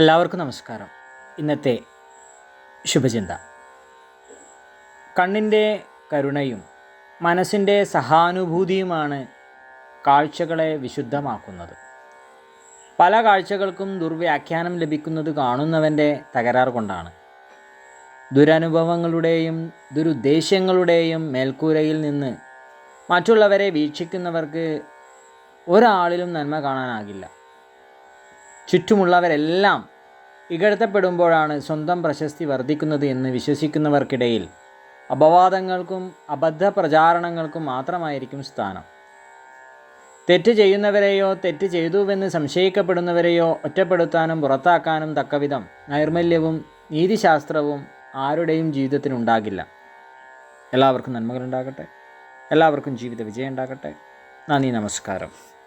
എല്ലാവർക്കും നമസ്കാരം. ഇന്നത്തെ ശുഭചിന്ത. കണ്ണിന്റെ കരുണയും മനസ്സിന്റെ സഹാനുഭൂതിയുമാണ് കാഴ്ചകളെ വിശുദ്ധമാക്കുന്നത്. പല കാഴ്ചകൾക്കും ദുർവ്യാഖ്യാനം ലഭിക്കുന്നത് കാണുന്നവന്റെ തകരാറ് കൊണ്ടാണ്. ദുരനുഭവങ്ങളുടെയും ദുരുദ്ദേശ്യങ്ങളുടെയും മേൽക്കൂരയിൽ നിന്ന് മറ്റുള്ളവരെ വീക്ഷിക്കുന്നവർക്ക് ഒരാളിലും നന്മ കാണാനാകില്ല. ചുറ്റുമുള്ളവരെല്ലാം ഇകഴ്ത്തപ്പെടുമ്പോഴാണ് സ്വന്തം പ്രശസ്തി വർദ്ധിക്കുന്നത് എന്ന് വിശ്വസിക്കുന്നവർക്കിടയിൽ അപവാദങ്ങൾക്കും അബദ്ധ പ്രചാരണങ്ങൾക്കും മാത്രമായിരിക്കും സ്ഥാനം. തെറ്റ് ചെയ്യുന്നവരെയോ തെറ്റ് ചെയ്തുവെന്ന് സംശയിക്കപ്പെടുന്നവരെയോ ഒറ്റപ്പെടുത്താനും പുറത്താക്കാനും തക്കവിധം നൈർമല്യവും നീതിശാസ്ത്രവും ആരുടെയും ജീവിതത്തിനുണ്ടാകില്ല. എല്ലാവർക്കും നന്മകളുണ്ടാകട്ടെ. എല്ലാവർക്കും ജീവിത വിജയം ഉണ്ടാകട്ടെ നന്ദി നമസ്കാരം.